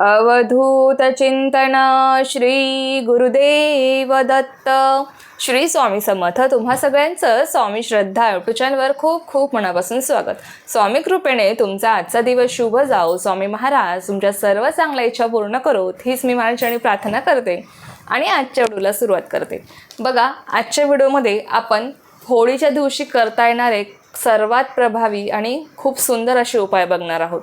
अवधूत चिंतन श्री गुरुदेव दत्त. श्री स्वामी समर्थ. तुम्हा सगळ्यांचं स्वामी श्रद्धा युट्यूब चॅनलवर खूप खूप मनापासून स्वागत. स्वामी कृपेने तुमचा आजचा दिवस शुभ जाओ. स्वामी महाराज तुमच्या सर्व चांगल्या इच्छा पूर्ण करो. हीच मी महाराजांनी प्रार्थना करते आणि आजच्या व्हिडिओला सुरुवात करते. बघा आजच्या व्हिडिओमध्ये आपण होळीच्या दिवशी करता येणारे सर्वात प्रभावी आणि खूप सुंदर असे उपाय बघणार आहोत.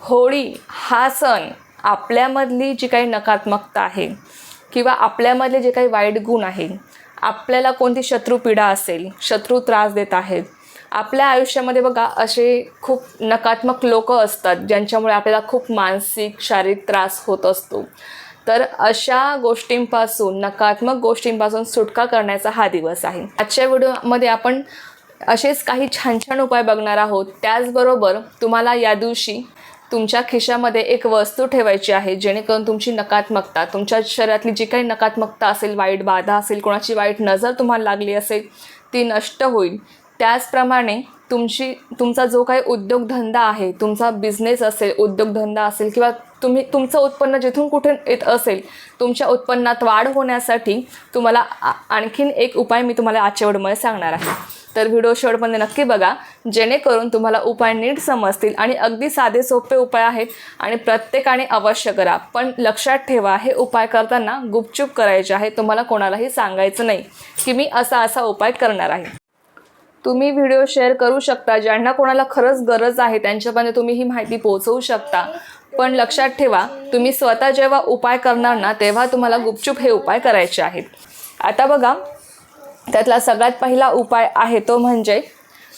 होळी हा सण आपल्यामधली जी काही नकारात्मकता आहे किंवा आपल्यामधले जे काही वाईट गुण आहे आपल्याला कोणती शत्रुपीडा असेल शत्रू त्रास देत आहेत आपल्या आयुष्यामध्ये बघा असे खूप नकारात्मक लोक असतात ज्यांच्यामुळे आपल्याला खूप मानसिक शारीरिक त्रास होत असतो. तर अशा गोष्टींपासून नकारात्मक गोष्टींपासून सुटका करण्याचा हा दिवस आहे. आजच्या व्हिडिओमध्ये आपण असेच काही छान छान उपाय बघणार आहोत. त्याचबरोबर तुम्हाला या दिवशी तुमच्या खिशामध्ये एक वस्तू ठेवायची आहे जेणेकरून तुमची नकारात्मकता तुमच्या शरीरातली जी काही नकारात्मकता असेल वाईट बाधा असेल कोणाची वाईट नजर तुम्हाला लागली असेल ती नष्ट होईल. त्याचप्रमाणे तुमची तुमचा जो काही उद्योगधंदा आहे तुमचा बिझनेस असेल उद्योगधंदा असेल किंवा तुम्ही तुमचं उत्पन्न जिथून कुठे येत असेल तुमच्या उत्पन्नात वाढ होण्यासाठी तुम्हाला आ- आणखीन एक उपाय मी तुम्हाला आजच्या व्हिडिओमध्ये सांगणार आहे. तर व्हिडिओ शेवटमध्ये नक्की बघा जेणेकरून तुम्हाला उपाय नीट समजतील आणि अगदी साधे सोपे उपाय आहेत आणि प्रत्येकाने अवश्य करा. पण लक्षात ठेवा हे उपाय करताना गुपचूप करायचे आहे तुम्हाला कोणालाही सांगायचं नाही की मी असा असा उपाय करणार आहे. तुम्ही व्हिडिओ शेअर करू शकता. ज्यांना कोणाला खरंच गरज आहे त्यांच्यापर्यंत तुम्ही ही माहिती पोहोचवू शकता. पण लक्षात ठेवा तुम्ही स्वतः जेव्हा उपाय करणार ना तेव्हा तुम्हाला गुपचूप हे उपाय करायचे आहेत. आता बघा त्यातला सगळ्यात पहिला उपाय आहे तो म्हणजे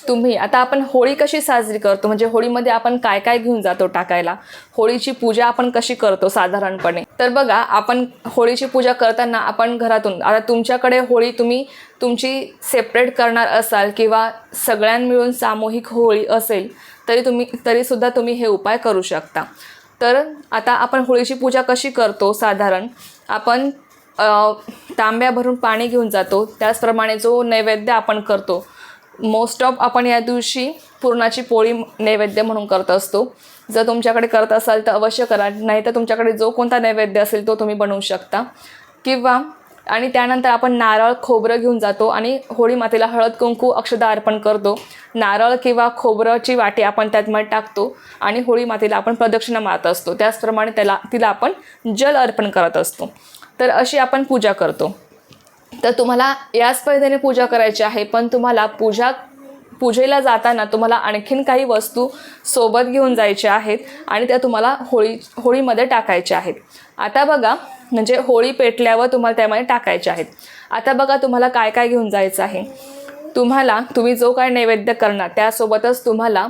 तुम्ही आता आपण होळी कशी साजरी करतो? म्हणजे होळीमध्ये आपण काय काय घेऊन जातो टाकायला? होळीची पूजा आपण कशी करतो साधारणपणे? तर बघा आपण होळीची पूजा करताना आपण घरातून आता तुमच्याकडे होळी तुम्ही तुमची सेपरेट करणार असाल किंवा सगळ्यां मिळून सामूहिक होळी असेल तरी तुम्ही तरीसुद्धा तुम्ही हे उपाय करू शकता. तर आता आपण होळीची पूजा कशी करतो साधारण? आपण तांब्या भरून पाणी घेऊन जातो. त्याचप्रमाणे जो नैवेद्य आपण करतो मोस्ट ऑफ आपण या दिवशी पुरणाची पोळी नैवेद्य म्हणून करत असतो. जर तुमच्याकडे करत असाल तर अवश्य करा. नाही तर तुमच्याकडे जो कोणता नैवेद्य असेल तो तुम्ही बनवू शकता. किंवा आणि त्यानंतर आपण नारळ खोबरं घेऊन जातो आणि होळी मातेला हळद कुंकू अक्षदा अर्पण करतो. नारळ किंवा खोबरंची वाटी आपण त्यातमध्ये टाकतो आणि होळी मातेला आपण प्रदक्षिणा मारत असतो. त्याचप्रमाणे त्याला तिला आपण जल अर्पण करत असतो. तर अशी आपण पूजा करतो. तर तुम्हाला याच पद्धतीने पूजा करायची आहे पण तुम्हाला पूजा पूजेला जाताना तुम्हाला आणखीन काही वस्तू सोबत घेऊन जायच्या आहेत आणि त्या तुम्हाला होळी होळीमध्ये टाकायच्या आहेत. आता बघा म्हणजे होळी पेटल्यावर तुम्हाला त्यामध्ये टाकायच्या आहेत. आता बघा तुम्हाला काय काय घेऊन जायचं आहे. तुम्हाला तुम्ही जो काय नैवेद्य करणार त्यासोबतच तुम्हाला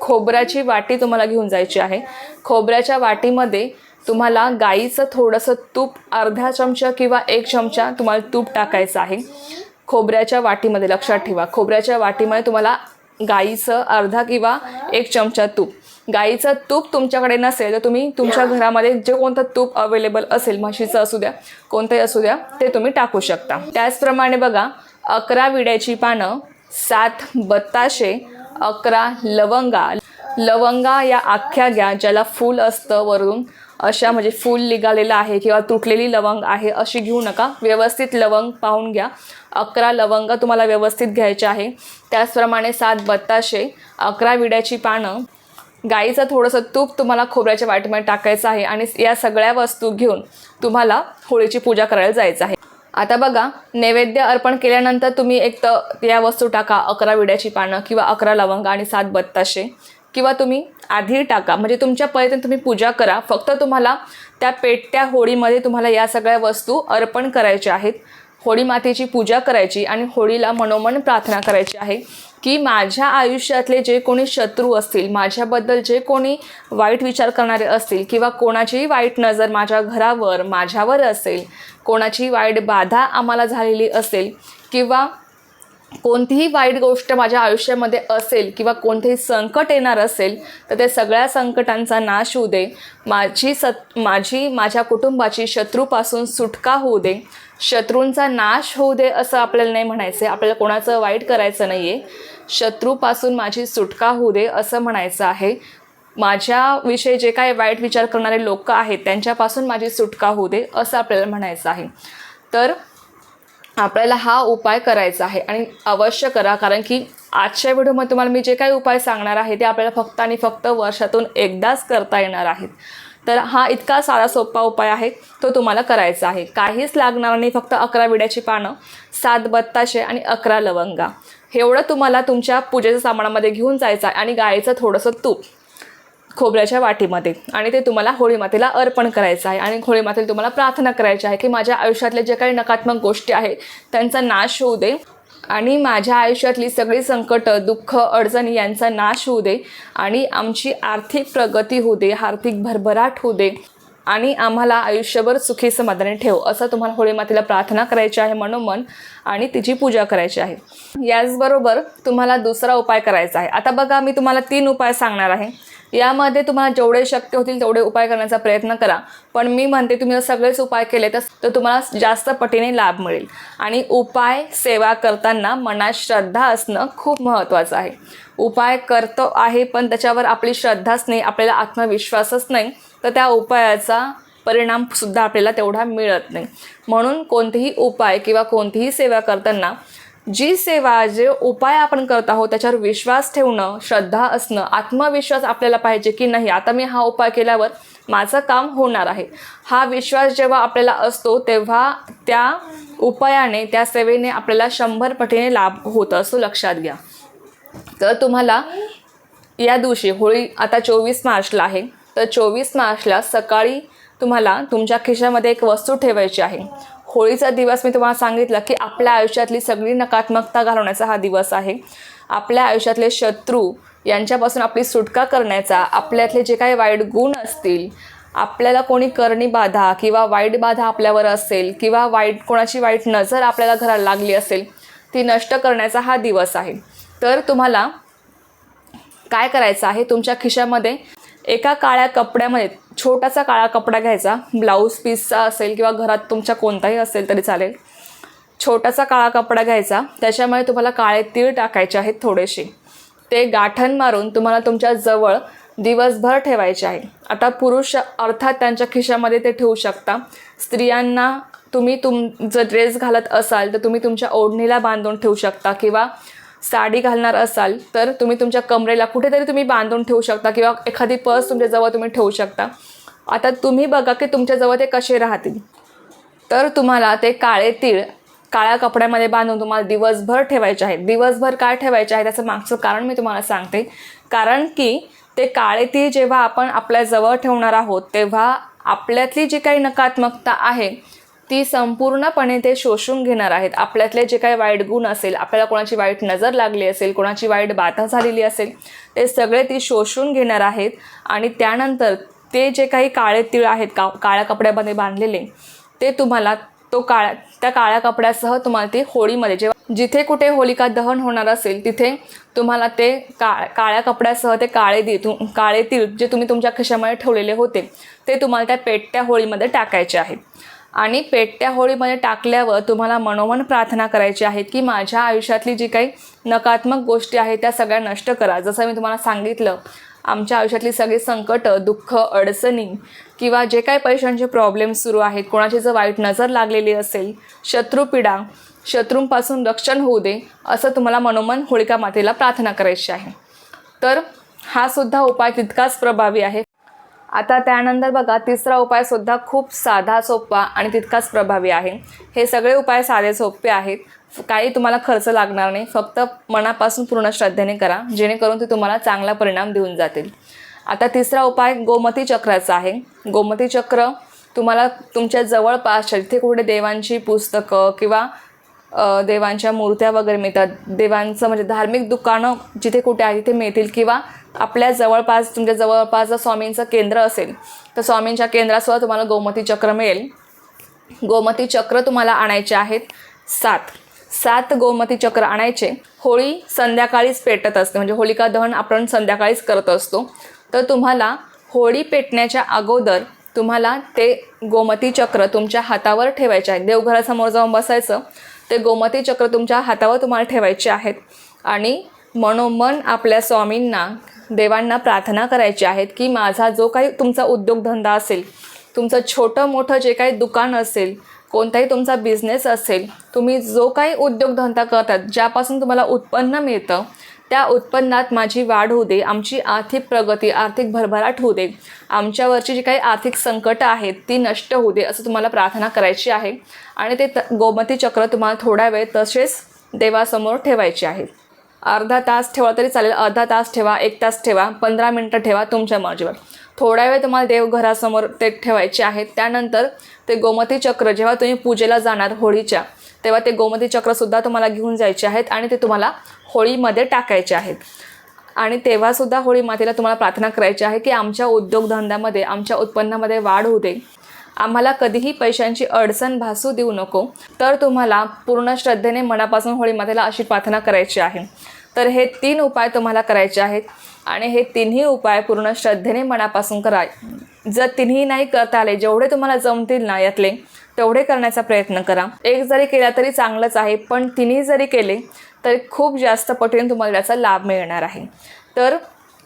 खोबऱ्याची वाटी तुम्हाला घेऊन जायची आहे. खोबऱ्याच्या वाटीमध्ये तुम्हाला गाईचं थोडंसं तूप अर्धा चमचा किंवा एक चमचा तुम्हाला तूप टाकायचं आहे. खोबऱ्याच्या वाटीमध्ये लक्षात ठेवा. खोबऱ्याच्या वाटीमध्ये तुम्हाला गाईचं अर्धा किंवा एक चमचा तूप. गाईचं तूप तुमच्याकडे नसेल तर तुम्ही तुमच्या घरामध्ये जे कोणतं तूप अवेलेबल असेल म्हशीचं असू द्या कोणतंही असू द्या ते तुम्ही टाकू शकता. त्याचप्रमाणे बघा अकरा विड्याची पानं सात बत्ताशे अकरा लवंगा. लवंगा या अख्ख्या घ्या ज्याला फूल असतं वरून. अशा म्हणजे फूल निघालेलं आहे किंवा तुटलेली लवंग आहे अशी घेऊ नका. व्यवस्थित लवंग पाहून घ्या. अकरा लवंग तुम्हाला व्यवस्थित घ्यायचे आहे. त्याचप्रमाणे सात बत्ताशे अकरा विड्याची पानं गाईचं थोडंसं तूप तुम्हाला खोबऱ्याच्या वाटीमध्ये टाकायचं आहे आणि या सगळ्या वस्तू घेऊन तुम्हाला होळीची पूजा करायला जायचं आहे. आता बघा नैवेद्य अर्पण केल्यानंतर तुम्ही एक तर या वस्तू टाका अकरा विड्याची पानं किंवा अकरा लवंग आणि सात बत्ताशे. किंवा तुम्ही आधी टाका. म्हणजे तुमच्या पर्यंत तुम्ही पूजा करा. फक्त तुम्हाला त्या पेटत्या होळीमध्ये तुम्हाला या सगळ्या वस्तू अर्पण करायच्या आहेत. होळी मातेची पूजा करायची आणि होळीला मनोमन प्रार्थना करायची आहे की माझ्या आयुष्यातले जे कोणी शत्रू असतील माझ्याबद्दल जे कोणी वाईट विचार करणारे असतील किंवा कोणाचीही वाईट नजर माझ्या घरावर माझ्यावर असेल कोणाची वाईट बाधा आम्हाला झालेली असेल किंवा कोणतीही वाईट गोष्ट माझ्या आयुष्यामध्ये असेल किंवा कोणतेही संकट येणार असेल तर ते सगळ्या संकटांचा नाश होऊ दे. माझी सत माझी माझ्या कुटुंबाची शत्रूपासून सुटका होऊ दे. शत्रूंचा नाश होऊ दे असं आपल्याला नाही म्हणायचं आहे आपल्याला कोणाचं वाईट करायचं नाही आहे शत्रूपासून माझी सुटका होऊ दे असं म्हणायचं आहे. माझ्याविषयी जे काही वाईट विचार करणारे लोक आहेत त्यांच्यापासून माझी सुटका होऊ दे असं आपल्याला म्हणायचं आहे. तर आपल्याला हा उपाय करायचा आहे आणि अवश्य करा कारण की आजच्या व्हिडिओमध्ये तुम्हाला मी जे काही उपाय सांगणार आहे ते आपल्याला फक्त आणि फक्त वर्षातून एकदाच करता येणार आहेत. तर हा इतका साधा सोपा उपाय आहे तो तुम्हाला करायचा आहे. काहीच लागणार नाही फक्त अकरा विड्याची पानं सात बत्ताशे आणि अकरा लवंगा. एवढं तुम्हाला तुमच्या पूजेच्या सामानामध्ये घेऊन जायचं आहे आणि गायचं थोडंसं तूप. खोबऱ्याच्या वाटीमध्ये. आणि ते तुम्हाला होळी मातेला अर्पण करायचं आहे. आणि होळी मातेला तुम्हाला प्रार्थना करायची आहे की माझ्या आयुष्यातले जे काही नकारात्मक गोष्टी आहेत त्यांचा नाश होऊ दे. आणि माझ्या आयुष्यातली सगळी संकट दुःख अडचणी यांचा नाश होऊ दे. आणि आमची आर्थिक प्रगती होऊ दे आर्थिक भरभराट होऊ दे. आणि आम्हाला आयुष्यभर सुखी समाधानी ठेव असं तुम्हाला होळी मातेला प्रार्थना करायची आहे मनोमन आणि तिची पूजा करायची आहे. याचबरोबर तुम्हाला दुसरा उपाय करायचा आहे. आता बघा मी तुम्हाला तीन उपाय सांगणार आहे. यामध्ये तुम्हाला जेवढे शक्य होतील तेवढे उपाय करण्याचा प्रयत्न करा. पण मी म्हणते तुम्ही जर सगळेच उपाय केले तर तर तुम्हाला जास्त पटीने लाभ मिळेल. आणि उपाय सेवा करताना मनात श्रद्धा असणं खूप महत्त्वाचं आहे. उपाय करतो आहे पण त्याच्यावर आपली श्रद्धाच नाही आपल्याला आत्मविश्वासच नाही तर त्या उपायाचा परिणामसुद्धा आपल्याला तेवढा मिळत नाही. म्हणून कोणतेही उपाय किंवा कोणतीही सेवा करताना जी सेवा जे उपाय आपण करत आहोत त्याच्यावर विश्वास ठेवणं श्रद्धा असणं आत्मविश्वास आपल्याला पाहिजे की नाही आता मी हा उपाय केल्यावर माझं काम होणार आहे. हा विश्वास जेव्हा आपल्याला असतो तेव्हा त्या उपायाने त्या सेवेने आपल्याला शंभर पटीने लाभ होत असतो लक्षात घ्या. तर तुम्हाला या दिवशी होळी आता चोवीस मार्चला आहे. तर चोवीस मार्चला सकाळी तुम्हाला तुमच्या खिशामध्ये एक वस्तू ठेवायची आहे. होळीचा दिवस मी तुम्हाला सांगितलं की आपल्या आयुष्यातली सगळी नकारात्मकता घालवण्याचा हा दिवस आहे. आपल्या आयुष्यातले शत्रू यांच्यापासून आपली सुटका करण्याचा आपल्यातले जे काही वाईट गुण असतील आपल्याला कोणी करणी बाधा किंवा वाईट बाधा आपल्यावर असेल किंवा वाईट कोणाची वाईट नजर आपल्याला घराला लागली असेल ती नष्ट करण्याचा हा दिवस आहे. तर तुम्हाला काय करायचं आहे? तुमच्या खिशामध्ये एका काळ्या कपड्यामध्ये छोटासा काळा कपडा घ्यायचा ब्लाऊज पीसचा असेल किंवा घरात तुमच्या कोणताही असेल तरी चालेल. छोटासा काळा कपडा घ्यायचा त्याच्यामध्ये तुम्हाला काळे तीळ टाकायचे आहेत थोडेसे. ते गाठण मारून तुम्हाला तुमच्या जवळ दिवसभर ठेवायचे आहे. आता पुरुष अर्थात त्यांच्या खिशामध्ये ते ठेवू शकता. स्त्रियांना तुम्ही तुम जर ड्रेस घालत असाल तर तुम्ही तुमच्या ओढणीला बांधून ठेवू शकता किंवा साडी घालणार असाल तर तुम्ही तुमच्या कमरेला कुठेतरी तुम्ही बांधून ठेवू शकता किंवा एखादी पर्स तुमच्याजवळ तुम्ही ठेवू शकता. आता तुम्ही बघा की तुमच्याजवळ ते कसे राहतील. तर तुम्हाला ते काळे तीळ काळ्या कपड्यामध्ये बांधून तुम्हाला दिवसभर ठेवायचे आहेत. दिवसभर काय ठेवायचे आहे त्याचं मागचं कारण मी तुम्हाला सांगते. कारण की ते काळे तीळ जेव्हा आपण आपल्याजवळ ठेवणार आहोत तेव्हा आपल्यातली जी काही नकारात्मकता आहे ती संपूर्णपणे ते शोषून घेणार आहेत. आपल्यातले जे काही वाईट गुण असेल आपल्याला कोणाची वाईट नजर लागली असेल कोणाची वाईट बाधा झालेली असेल ते सगळे ती शोषून घेणार आहेत. आणि त्यानंतर ते जे काही काळे तीळ आहेत का काळ्या कपड्यामध्ये बांधलेले ते तुम्हाला तो काळ्या त्या काळ्या कपड्यासह तुम्हाला ती होळीमध्ये जेव्हा जिथे कुठे होलिका दहन होणार असेल तिथे तुम्हाला ते का काळ्या कपड्यासह ते काळे दी तु काळे तीळ जे तुम्ही तुमच्या खिशामध्ये ठेवलेले होते ते तुम्हाला त्या पेटत्या होळीमध्ये टाकायचे आहेत. आणि पेटत्या होळीमध्ये टाकल्यावर तुम्हाला मनोमन प्रार्थना करायची आहे की माझ्या आयुष्यातली जी काही नकारात्मक गोष्टी आहेत त्या सगळ्या नष्ट करा. जसं मी तुम्हाला सांगितलं आमच्या आयुष्यातली सगळी संकट दुःख अडचणी किंवा जे काही पैशांचे प्रॉब्लेम सुरू आहेत कोणाची जर वाईट नजर लागलेली असेल शत्रुपीडा शत्रूंपासून रक्षण होऊ दे असं तुम्हाला मनोमन होळिका मातेला प्रार्थना करायची आहे. तर हा सुद्धा उपाय तितकाच प्रभावी आहे. आता त्यानंतर बघा तिसरा उपाय सुद्धा खूप साधा सोपा आणि तितकाच प्रभावी आहे. हे सगळे उपाय साधे सोपे आहेत. काही तुम्हाला खर्च लागणार नाही. फक्त मनापासून पूर्ण श्रद्धेने करा जेणेकरून ते तुम्हाला चांगला परिणाम देऊन जातील. आता तिसरा उपाय गोमती चक्राचा आहे. गोमती चक्र तुम्हाला तुमच्या जवळपास जिथे कुठे देवांची पुस्तकं किंवा देवांच्या मूर्त्या वगैरे मिळतात. देवांचं म्हणजे धार्मिक दुकानं जिथे कुठे आहे तिथे मिळतील किंवा आपल्या जवळपास तुमच्या जवळपास जर स्वामींचं केंद्र असेल तर स्वामींच्या केंद्रासुद्धा तुम्हाला गोमती चक्र मिळेल. गोमती चक्र तुम्हाला आणायचे आहेत सात. सात गोमती चक्र आणायचे. होळी संध्याकाळीच पेटत असते. म्हणजे होलिका दहन आपण संध्याकाळीच करत असतो. तर तुम्हाला होळी पेटण्याच्या अगोदर तुम्हाला ते गोमती चक्र तुमच्या हातावर ठेवायचे आहे. देवघरासमोर जाऊन बसायचं. ते गोमती चक्र तुमच्या हातावर तुम्हाला ठेवायचे आहेत. आणि मनोमन आपल्या स्वामींना देवांना प्रार्थना करायची आहेत की माझा जो काही तुमचा उद्योगधंदा असेल तुमचं छोटं मोठं जे काही दुकान असेल कोणताही तुमचा बिझनेस असेल तुम्ही जो काही उद्योगधंदा करतात ज्यापासून तुम्हाला उत्पन्न मिळतं त्या उत्पन्नात माझी वाढ होऊ दे आमची आर्थिक प्रगती आर्थिक भरभराट होऊ दे आमच्यावरची जी काही आर्थिक संकटं आहेत ती नष्ट होऊ दे असं तुम्हाला प्रार्थना करायची आहे. आणि ते त- गोमती चक्र तुम्हाला थोडा वेळ तसेच देवासमोर ठेवायचे आहे. अर्धा तास ठेवा तरी चालेल अर्धा तास ठेवा एक तास ठेवा पंधरा मिनटं ठेवा तुमच्या मर्जीवर. थोडा वेळ तुम्हाला देवघरासमोर ते ठेवायचे आहेत त्यानंतर ते गोमती चक्र जेव्हा तुम्ही पूजेला जाणार होळीच्या तेव्हा ते गोमती चक्रसुद्धा तुम्हाला घेऊन जायचे आहेत आणि ते तुम्हाला होळीमध्ये टाकायचे आहेत. आणि तेव्हासुद्धा होळी मातेला तुम्हाला प्रार्थना करायची आहे की आमच्या उद्योगधंद्यामध्ये आमच्या उत्पन्नामध्ये वाढ होऊ दे. आम्हाला कधीही पैशांची अडचण भासू देऊ नको. तर तुम्हाला पूर्ण श्रद्धेने मनापासून होळी मातेला अशी प्रार्थना करायची आहे. तर हे तीन उपाय तुम्हाला करायचे आहेत. आणि हे तिन्ही उपाय पूर्ण श्रद्धेने मनापासून करा. जर तिन्ही नाही करता आले जेवढे तुम्हाला जमतील ना यातले तेवढे करण्याचा प्रयत्न करा. एक जरी केला तरी चांगलंच आहे पण तिन्ही जरी केले तरी खूप जास्त पटीने तुम्हाला त्याचा लाभ मिळणार आहे. तर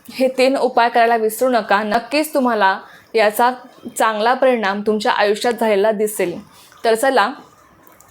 हे तीन उपाय करायला विसरू नका. नक्कीच तुम्हाला याचा चांगला परिणाम तुमच्या आयुष्यात झालेला दिसेल. तर चला